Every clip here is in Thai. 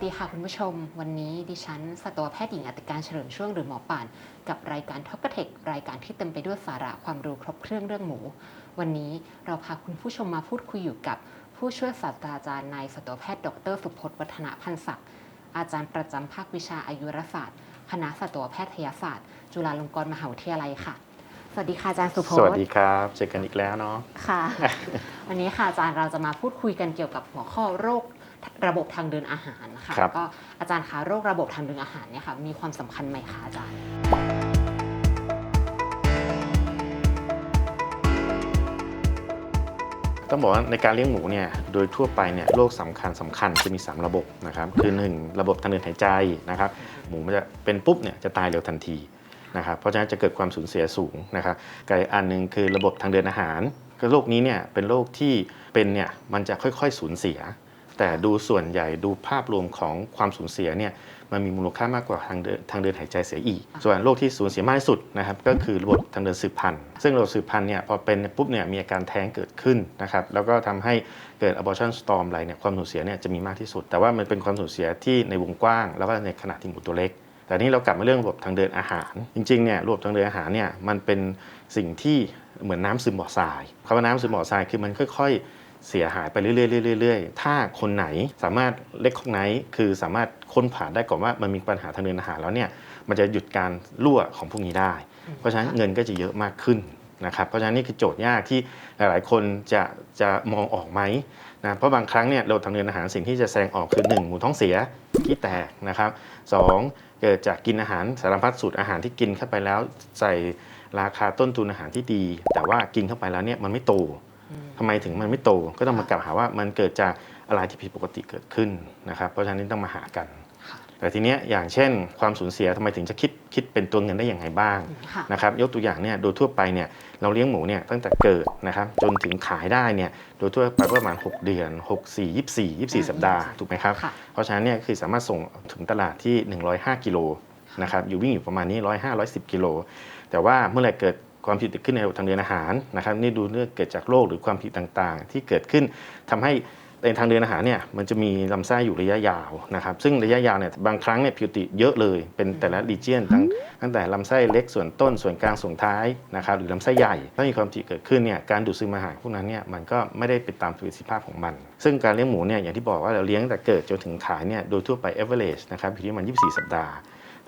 วัสดีค่ะคุณผู้ชม วันนี้ดิฉันสัตวแพทย์หญิงอติการเฉลิมช่วงหรือหมอป่าน กับรายการท็อปเทครายการที่เต็มไปด้วยสาระความรู้ครบเครื่องเรื่องหมู วันนี้เราพาคุณผู้ชมมาพูดคุยอยู่กับ ผู้ช่วยศาสตราจารย์นายสัตวแพทย์ดรสุพจน์วัฒนพันธ์ศักดิ์อาจารย์ประจำภาควิชาอายุรศาสตร์ คณะสัตวแพทยศาสตร์ จุฬาลงกรณ์มหาวิทยาลัยค่ะสวัสดีค่ะอาจารย์สุพจน์สวัสดีครับเจอกันอีกแล้วเนาะค่ะ วันนี้ค่ะอาจารย์เราจะมาพูดคุยกันเกี่ยวกับหัวข้อโรค ระบบทางเดินอาหารนะคะครับ ก็อาจารย์คะโรคระบบทางเดินอาหารเนี่ยค่ะมีความสำคัญไหมคะอาจารย์ ต้องบอกว่าในการเลี้ยงหมูเนี่ยโดยทั่วไปเนี่ยโรคสำคัญสำคัญจะมี 3 ระบบนะครับคือ1ระบบทางเดินหายใจนะครับหมูมันจะเป็นปุ๊บเนี่ยจะตายเร็วทันทีนะครับเพราะฉะนั้นจะเกิดความสูญเสียสูงนะครับกับอีกอันหนึ่งคือระบบทางเดินอาหารก็โรคนี้เนี่ยเป็นโรคที่เป็นเนี่ยมันจะค่อยๆสูญเสีย แต่ดูส่วนใหญ่ดูภาพรวมของความสูญเสียเนี่ยมันมีมูลค่ามากกว่าทางเดินทางเดินหายใจเสียอีก ส่วนโรคที่สูญเสียมากที่สุดนะครับก็คือระบบทางเดินสืบพันธุ์ ซึ่งระบบสืบพันธุ์เนี่ยพอเป็นปุ๊บเนี่ยมีอาการแท้งเกิดขึ้นนะครับแล้วก็ทำให้เกิด abortion storm อะไรเนี่ยความสูญเสียเนี่ยจะมีมากที่สุด แต่ว่ามันเป็นความสูญเสียที่ในวงกว้าง แล้วก็ในขณะที่หมูตัวเล็กแต่นี่เรากลับมาเรื่องระบบทางเดินอาหาร จริงๆเนี่ยระบบทางเดินอาหารเนี่ยมันเป็นสิ่งที่เหมือนน้ำซึมบ่อทรายคำว่าน้ำซึมบ่อทรายคือมันค่อยๆ เสียหายไปเรื่อยๆเรื่อยๆถ้าคนไหนสามารถเล็กของไหนคือสามารถค้นผ่านได้ก่อนว่ามันมีปัญหาทางเดินอาหารแล้วเนี่ยมันจะหยุดการรั่วของพวกนี้ได้ เพราะฉะนั้นเงินก็จะเยอะมากขึ้นนะครับเพราะฉะนั้นนี่คือโจทย์ยากที่หลายๆ คนจะจะมองออกไหมนะเพราะบางครั้งเนี่ยระบบทางเดินอาหารสิ่งที่จะแสดงออกคือ 1 หมูท้องเสียขี้แตกนะครับสองเกิดจากกินอาหารสารพัดสูตรอาหารที่กินเข้าไปแล้วใส่ราคาต้นทุนอาหารที่ดี แต่ว่ากินเข้าไปแล้วเนี่ยมันไม่โต ทำไมถึงมันไม่โตก็ต้องมากลับหาว่ามันเกิดจากอะไรที่ผิดปกติเกิดขึ้นนะครับเพราะฉะนั้นต้องมาหากันค่ะแต่ทีเนี้ยอย่างเช่น ความสูญเสียทำไมถึงจะคิดคิดเป็นตัวเงินได้อย่างไรบ้างค่ะนะครับยกตัวอย่างเนี่ยโดยทั่วไปเนี่ยเราเลี้ยงหมูเนี่ยตั้งแต่เกิดนะครับจนถึงขายได้เนี่ยโดยทั่วไปประมาณ 6 เดือน 6 4 24 24 สัปดาห์ถูกไหมครับค่ะเพราะฉะนั้นเนี่ยคือสามารถส่งถึงตลาดที่ 105กิโลนะครับอยู่วิ่งอยู่ประมาณนี้105 110กิโลแต่ว่าเมื่อไหร่เกิด ความผิดติดขึ้นในระบบทางเดินอาหารนะครับนี่ดูเรื่องเกิดจากโรคหรือความผิดต่างๆ ที่เกิดขึ้นทำให้ในทางเดินอาหารเนี่ยมันจะมีลำไส้อยู่ระยะยาวนะครับซึ่งระยะยาวเนี่ยบางครั้งเนี่ยผิวติเยอะเลยเป็นแต่ละรีเจียนตั้งตั้งแต่ลำไส้เล็กส่วนต้นส่วนกลางส่วนท้ายนะครับหรือลำไส้ใหญ่ ถ้ามีความผิดเกิดขึ้นเนี่ยการดูดซึมอาหารพวกนั้นเนี่ยมันก็ไม่ได้เป็นตามประสิทธิภาพของมัน ซึ่งการเลี้ยงหมูเนี่ยอย่างที่บอกว่าเราเลี้ยงตั้งแต่เกิดจนถึงขายเนี่ยโดยทั่วไป average นะครับอยู่ที่ประมัน 24 สัปดาห์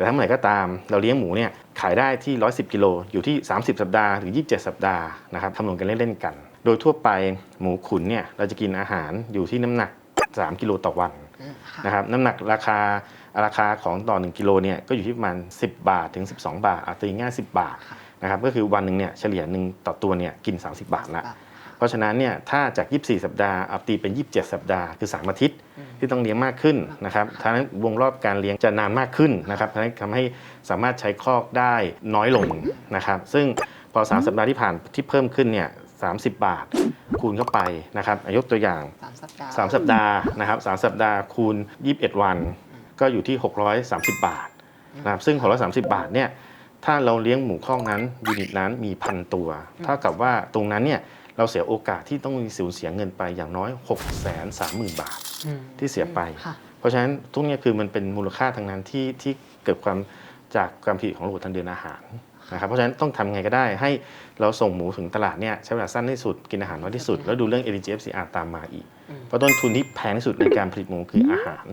แต่ถ้าเมื่อไหร่ก็ตามเราเลี้ยงหมูเนี่ยขายได้ที่ 110 กิโลอยู่ที่ 30 สัปดาห์ถึง 27 สัปดาห์นะครับคำนวณกันเล่นๆกัน โดยทั่วไปหมูขุนเนี่ยเราจะกินอาหารอยู่ที่น้ำหนัก 3 กิโลต่อวันอืมค่ะนะครับน้ำหนักราคาราคาของต่อ 1 กิโลเนี่ยก็อยู่ที่ประมาณ 10 บาทถึง 12 บาทอาตีง่าย 10 บาทค่ะนะครับก็คือวันหนึ่งเนี่ยเฉลี่ยหนึ่งต่อตัวเนี่ยกิน 30 บาทละอะ เพราะฉะนั้นเนี่ยถ้าจาก 24 สัปดาห์เอาตีเป็น 27 สัปดาห์คือ 3 อาทิตย์อืมที่ต้องเลี้ยงมากขึ้นนะครับทั้งนั้นวงรอบการเลี้ยงจะนานมากขึ้นนะครับทั้งนั้นทำให้สามารถใช้คอกได้น้อยลงนะครับ ซึ่งพอ 3 สัปดาห์ที่ผ่านที่เพิ่มขึ้นเนี่ย30 บาท คูณเข้าไปนะครับยกตัวอย่างสามสัปดาห์3สัปดาห์นะครับ3สัปดาห์คูณ 21 วัน ก็อยู่ที่ 630 บาทนะครับซึ่ง 630 บาทเนี่ยถ้าเราเลี้ยงหมูคอกนั้นยูนิตนั้นมีพันตัว เท่ากับว่าตรงนั้นเนี่ย เราเสียโอกาสที่ต้องมีสูญเสียเงินไปอย่างน้อย 6 3 0 0 0 0 บาทอืมที่เสียไปค่ะเพราะฉะนั้นทุกนี้คือมันเป็นมูลค่าทางนั้นที่ที่เกิดความจากความผิดของระบบทางเดินอาหารนะครับเพราะฉะนั้นต้องทำไงก็ได้ให้เราส่งหมูถึงตลาดเนี่ยใช้เวลาสั้นที่สุดกินอาหารน้อยที่สุด แล้วดูเรื่อง LG FCR ตามมาอีกอืมเพราะต้นทุนที่แพงที่สุดในการผลิตหมูคืออาหาร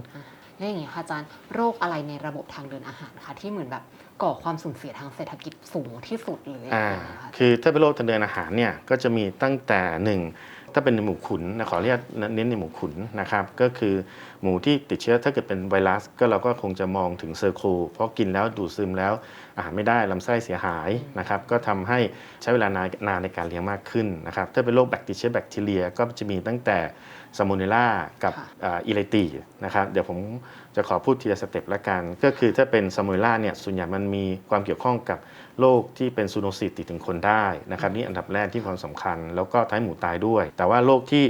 แล้วอย่างนี้ค่ะอาจารย์โรคอะไรในระบบทางเดินอาหารคะที่เหมือนแบบก่อความสูญเสียทางเศรษฐกิจสูงที่สุดเลยอ่าะไรคะคือถ้าเป็นโรคทางเดินอาหารเนี่ยก็จะมีตั้งแต่หนึ่ง ถ้าเป็นในหมูขุนนะขอเรียกเน้นในหมูขุนนะครับ ก็คือหมูที่ติดเชื้อถ้าเกิดเป็นไวรัส ก็เราก็คงจะมองถึงเซอร์โคเพราะกินแล้วดูดซึมแล้วอาหารไม่ได้ลำไส้เสียหายนะครับ ก็ทำให้ใช้เวลานานนานในการเลี้ยงมากขึ้นนะครับ ถ้าเป็นโรคแบคทีเชื้อแบคทีเรีย ก็จะมีตั้งแต่ซามูเนล่ากับค่ะอิเลตีนะครับ เดี๋ยวผมจะขอพูดทีละสเต็ปละกัน ก็คือถ้าเป็นซามูเนล่าเนี่ยส่วนใหญ่มันมีความเกี่ยวข้องกับ โรคที่เป็นซูโนซิสติดถึงคนได้นะครับนี่อันดับแรกที่ความสำคัญ แล้วก็ท้ายหมูตายด้วย แต่ว่าโรคที่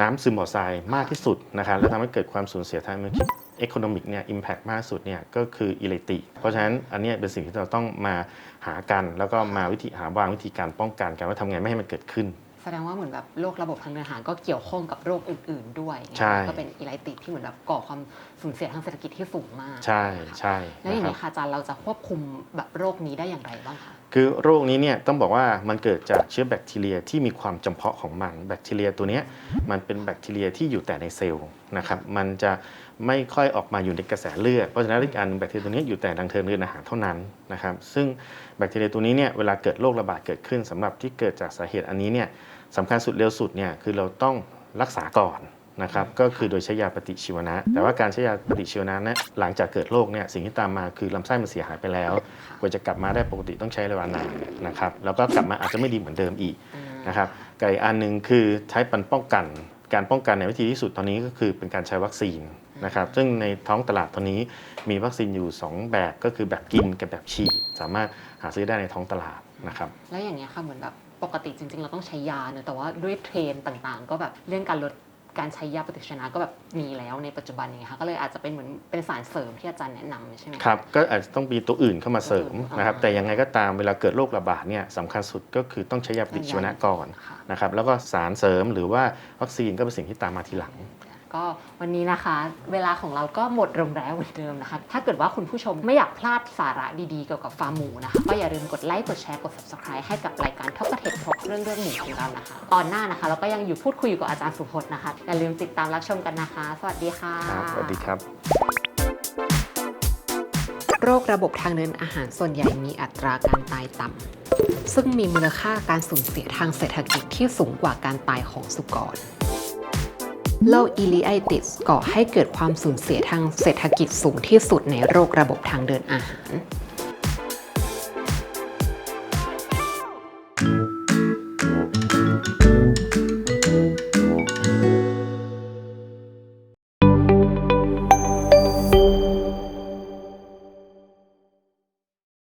น้ำซึมบ่อทรายมากที่สุดนะครับแล้วทำให้เกิดความสูญเสียทางเมืองคิด e c o n o m i c เนี่ย impact มากสุดเนี่ยก็คืออิเลติ เพราะฉะนั้นอันเนี้ยเป็นสิ่งที่เราต้องมาหากัน แล้วก็มาวิธีหาวางวิธีการป้องกันกันว่าทำไงไม่ให้มันเกิดขึ้น แสดงว่าเหมือนแบบโรคระบบทางเดินอาหารก็เกี่ยวข้องกับโรคอื่น ๆ ด้วยใช่ก็เป็นอีไลติดที่เหมือนแบบก่อความ สูญเสียทางเศรษฐกิจที่สูงมาก ใช่ใช่แล้วอย่างนะนี้ครับค่ะอาจารย์เราจะควบคุมแบบโรคนี้ได้อย่างไรบ้างคะคือโรคนี้เนี่ยต้องบอกว่ามันเกิดจากเชื้อแบคทีเรียที่มีความจำเพาะของมันแบคทีเรียตัวเนี้ยมันเป็นแบคทีเรียที่อยู่แต่ในเซลล์นะครับมันจะไม่ค่อยออกมาอยู่ในกระแสเลือดเพราะฉะนั้นอีกอันหนึ่งแบคทีเรียตัวนี้อยู่แต่ทางเทิงเดินอาหารเท่านั้นนะครับซึ่งแบคทีเรียตัวนี้เนี่ยเวลาเกิดโรคระบาดเกิดขึ้นสำหรับที่เกิดจากสาเหตุอันนี้เนี่ยสำคัญสุดเร็วสุดเนี่ยคือเราต้องรักษาก่อน นะครับก็คือโดยใช้ยาปฏิชีวนะ แต่ว่าการใช้ยาปฏิชีวนะเนี่ยหลังจากเกิดโรคเนี่ยสิ่งที่ตามมาคือลำไส้มันเสียหายไปแล้วกว่าจะกลับมาได้ปกติต้องใช้เวลานานนะครับแล้วก็กลับมาอาจจะไม่ดีเหมือนเดิมอีกอืมนะครับกับอีกอันหนึ่งคือใช้ปันป้องกัน การป้องกันในวิธีที่สุดตอนนี้ก็คือเป็นการใช้วัคซีนนะครับซึ่งในท้องตลาดตอนนี้มีวัคซีนอยู่ 2 แบบก็คือแบบกินกับแบบฉีดสามารถหาซื้อได้ในท้องตลาดนะครับแล้วอย่างเงี้ยค่ะเหมือนแบบปกติจริง ๆ เราต้องใช้ยาเนอะแต่ว่าด้วยเทรนด์ต่างๆ ก็แบบเรื่องการลด การใช้ยาปฏิชีวนะก็แบบมีแล้วในปัจจุบันอย่างเงี้ยค่ะก็เลยอาจจะเป็นเหมือนเป็นสารเสริมที่อาจารย์แนะนำใช่ไหมะครับก็อาจจะต้องมีตัวอื่นเข้ามาเสริมตัวอื่นนะครับอ่าแต่ยังไงก็ตามเวลาเกิดโรคระบาดเนี่ยสำคัญสุดก็คือต้องใช้ยาปฏิชีวนะก่อนค่ะนะครับแล้วก็สารเสริมหรือว่าวัคซีนก็เป็นสิ่งที่ตามมาทีหลัง ก็วันนี้นะคะ เวลาของเราก็หมดลงแล้วเหมือนเดิมนะคะ ถ้าเกิดว่าคุณผู้ชมไม่อยากพลาดสาระดีๆ เกี่ยวกับฟาร์มหมูนะคะ ก็อย่าลืมกดไลค์ กดแชร์ กด subscribe ให้กับรายการท็อปกระเทคครบเรื่องเรื่องหมูของเรานะคะ ตอนหน้านะคะ เราก็ยังอยู่พูดคุยอยู่กับอาจารย์สุพจน์นะคะ อย่าลืมติดตามรับชมกันนะคะ สวัสดีค่ะ ครับสวัสดีครับ โรคระบบทางเดินอาหารส่วนใหญ่มีอัตราการตายต่ำซึ่งมีมูลค่าการสูญเสียทางเศรษฐกิจที่สูงกว่าการตายของสุกร โรคอิลิไอติสก่อให้เกิดความสูญเสียทางเศรษฐกิจสูงที่สุดในโรคระบบทางเดินอาหาร